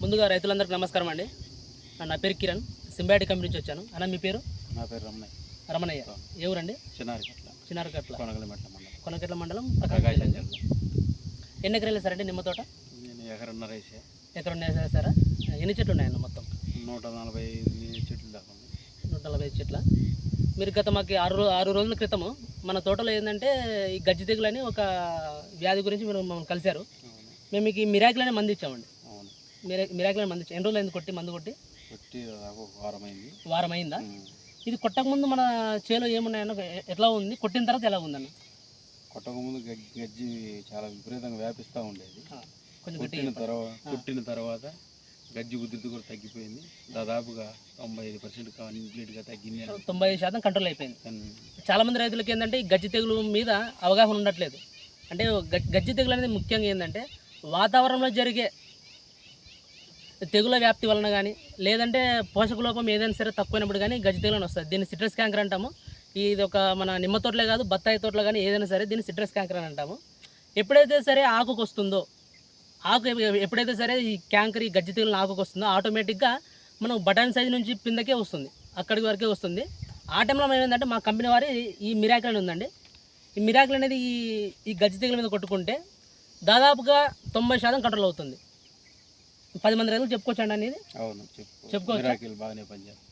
ముందుగా రైతులందరికీ నమస్కారం అండి. నా పేరు కిరణ్ సింబాటి కంపెనీ నుంచి వచ్చాను. అన్న మీ పేరు? నా పేరు రమణయ్య. రమణయ్య. ఏ ఊరండి చిన్నారికట్ల. చిన్నారకట్ల. కొనగలిమెట్ల మండలం కొనకెట్ల మండలం ప్రకాశం ఎన్ని ఎకరాలు వేసారండి నిమ్మ తోట? నేను ఎకరన్నర వేసా. ఎకరం వేసారా ఎన్ని చెట్లు ఉన్నాయన్న మొత్తం? నూట నలభై చెట్లు దాకా నూట నలభై ఐదు చెట్ల. మీరు గత మాకు ఆరు ఆరు రోజుల క్రితము మన తోటలో ఏంటంటే ఈ గజ్జి తెగులు అని ఒక వ్యాధి గురించి మీరు మమ్మల్ని కలిశారు. మేము మీకు ఈ మిరాకిల్ అనే మంది ఇచ్చామండి. మిరా మిరాకిల్ అనే మంది ఎన్ని రోజులు అయింది కొట్టి మందు కొట్టి? కొట్టి వారం అయింది. వారం అయిందా? ఉమ్. ఇది కొట్టకముందు మన చేలో ఏమున్నాయన్న ఎట్లా ఉంది? కొట్టిన తర్వాత ఎలా ఉందన్న? కొట్టక ముందు గజ్జి చాలా విపరీతంగా వ్యాపిస్తూ ఉండేది. కొంచెం కొట్టిన తర్వాత కొట్టిన తర్వాత గజ్జి ఉధృతి కూడా తగ్గిపోయింది. దాదాపుగా తొంభై ఐదు పర్సెంట్ కంప్లీట్గా తగ్గింది తొంభై ఐదు శాతం కంట్రోల్ అయిపోయింది. కానీ చాలా మంది రైతులకి ఏంటంటే ఈ గజ్జి తెగులు మీద అవగాహన ఉండట్లేదు. అంటే గజ్జి తెగులు అనేది ముఖ్యంగా ఏంటంటే వాతావరణంలో జరిగే తెగుల వ్యాప్తి వలన కానీ లేదంటే పోషక లోపం ఏదైనా సరే తక్కువైనప్పుడు కానీ గజ్జి తెగులు వస్తుంది. దీన్ని సిట్రస్ క్యాంకర్ అంటాము. ఇది ఒక మన నిమ్మ తోటలే కాదు బత్తాయి తోటలో కానీ ఏదైనా సరే దీన్ని సిట్రస్ క్యాంకర్ అని అంటాము. ఎప్పుడైతే సరే ఆకుకు వస్తుందో ఆకు ఎప్పుడైతే సరే ఈ క్యాంకర్ ఈ గజ్జి తెగులు ఆకుకు వస్తుందో ఆటోమేటిక్గా మనం బటన్ సైజ్ నుంచి పిందకే వస్తుంది. అక్కడికి వరకే వస్తుంది. ఆ టైంలో మనం ఏంటంటే మా కంపెనీ వారి ఈ మిరాకిల్ ఉందండి. ఈ మిరాకిల్ అనేది ఈ ఈ గజ్జి తెగుల మీద కొట్టుకుంటే దాదాపుగా తొంభై శాతం కంట్రోల్ అవుతుంది. పది మంది రైతులు చెప్పుకోవచ్చండి అనేది? అవును చెప్పు. చెప్పుకోవచ్చా? బాగానే పనిచేస్తుంది.